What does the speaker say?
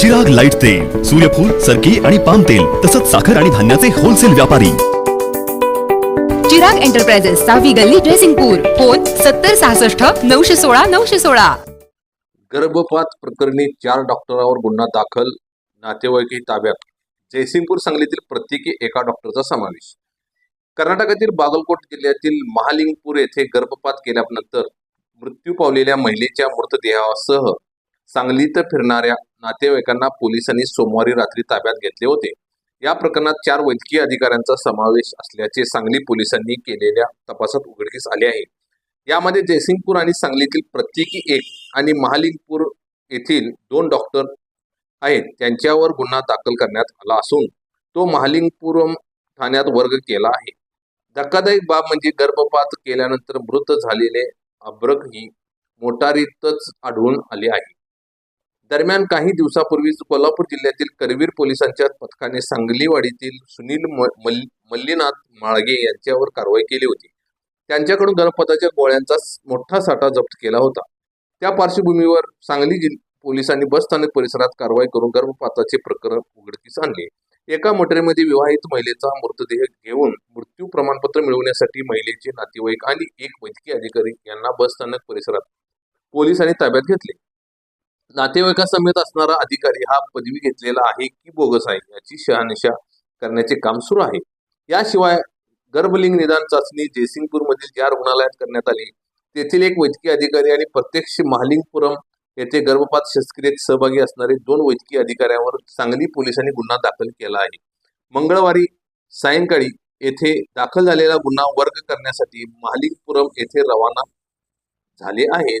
जग लाइट तेल सूर्यफूल सरकी आणि पाम तेल तसंच साखर आणि धान्याचे होलसेल व्यापारी. चिराग एंटरप्राइजेस सहावी गल्ली ड्रेसिंगपूर फोन सत्तर सहासष्ट नऊशे सोळा नऊशे सोळा. गर्भपात प्रकरणी चार डॉक्टरांवर गुन्हा दाखल नातेवाईकही ताब्यात. जयसिंगपूर सांगलीतील प्रत्येकी एका डॉक्टरचा समावेश. कर्नाटकातील बागलकोट जिल्ह्यातील महालिंगपूर येथे गर्भपात केल्यानंतर मृत्यू पावलेल्या महिलेच्या मृतदेहासह सांगलीत फिरणाऱ्या नातेवाईकांना पोलिसांनी सोमवारी रात्री ताब्यात घेतले होते. या प्रकरणात चार वैद्यकीय अधिकाऱ्यांचा समावेश असल्याचे सांगली पोलिसांनी केलेल्या तपासात उघडकीस आले आहे. यामध्ये जयसिंगपूर आणि सांगलीतील प्रत्येकी एक आणि महालिंगपूर येथील दोन डॉक्टर आहेत. त्यांच्यावर गुन्हा दाखल करण्यात आला असून तो महालिंगपुरम ठाण्यात वर्ग केला आहे. धक्कादायक बाब म्हणजे गर्भपात केल्यानंतर मृत झालेले अब्रक ही मोटारीतच आढळून आले आहे. दरम्यान काही दिवसापूर्वीच कोल्हापूर जिल्ह्यातील करवीर पोलिसांच्या पथकाने सांगलीवाडीतील सुनील म- मल- मल्लीनाथ माळगे यांच्यावर कारवाई केली होती. त्यांच्याकडून गणपताच्या गोळ्यांचा मोठा साठा जप्त केला होता. त्या पार्श्वभूमीवर सांगली जिल्हा पोलिसांनी बसस्थानक परिसरात कारवाई करून गर्भपाताचे प्रकरण उघडकीस आणले. एका मोटरीमध्ये विवाहित महिलेचा मृतदेह घेऊन मृत्यू प्रमाणपत्र मिळवण्यासाठी महिलेचे नातेवाईक आणि एक वैद्यकीय अधिकारी यांना बसस्थानक परिसरात पोलिसांनी ताब्यात घेतले. नातेवाईकासमेत असणारा अधिकारी हा पदवी घेतलेला आहे की बोगस आहे याची शहानिशा करण्याचे काम सुरू आहे. याशिवाय गर्भलिंग निदान चाचणी जयसिंगपूरमधील ज्या रुग्णालयात करण्यात आली तेथील एक वैद्यकीय अधिकारी आणि प्रत्यक्ष महालिंगपुरम येथे गर्भपात शस्त्रक्रियेत सहभागी असणारे दोन वैद्यकीय अधिकाऱ्यांवर सांगली पोलिसांनी गुन्हा दाखल केला आहे. मंगळवारी सायंकाळी येथे दाखल झालेला गुन्हा वर्ग करण्यासाठी महालिंगपुरम येथे रवाना झाले आहेत.